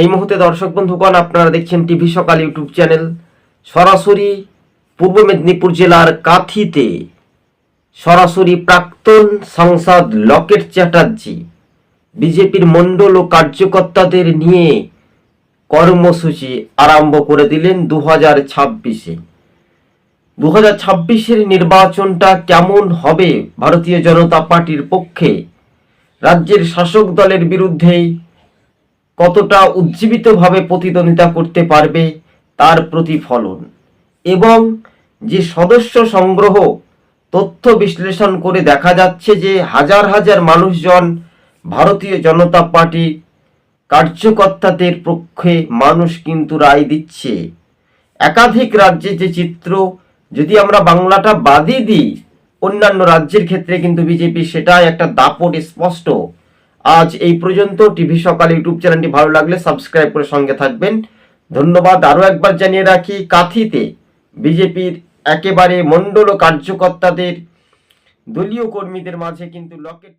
এই মুহূর্তে দর্শক বন্ধুগণ আপনারা দেখছেন টিভি সকাল ইউটিউব চ্যানেল। সরাসরি পূর্ব মেদিনীপুর জেলার কাথিতে সরাসরি প্রাক্তন সাংসদ লকেট চ্যাটার্জি, বিজেপির মণ্ডল ও কার্যকর্তাদের নিয়ে কর্মসূচি আরম্ভ করে দিলেন দু হাজার ছাব্বিশে। দু হাজার ছাব্বিশের নির্বাচনটা কেমন হবে ভারতীয় জনতা পার্টির পক্ষে? রাজ্যের শাসক দলের বিরুদ্ধে কতটা উজ্জীবিতভাবে প্রতিদ্বন্দ্বিতা করতে পারবে তার প্রতিফলন। এবং যে সদস্য সংগ্রহ তথ্য বিশ্লেষণ করে দেখা যাচ্ছে যে হাজার হাজার মানুষজন ভারতীয় জনতা পার্টি কার্যকর্তাদের পক্ষে মানুষ কিন্তু রায় দিচ্ছে। একাধিক রাজ্যে যে চিত্র, যদি আমরা বাংলাটা বাদই দিই, অন্যান্য রাজ্যের ক্ষেত্রে কিন্তু বিজেপি সেটাই একটা দাপট স্পষ্ট। আজ এই পর্যন্ত টিভি সকাল ইউটিউব চ্যানেলটি ভালো লাগলে সাবস্ক্রাইব করে সঙ্গে থাকবেন। ধন্যবাদ। আরও একবার জানিয়ে রাখি, কাথিতে বিজেপির একেবারে মণ্ডল ও কার্যকর্তাদের দলীয় কর্মীদের মাঝে কিন্তু লকেট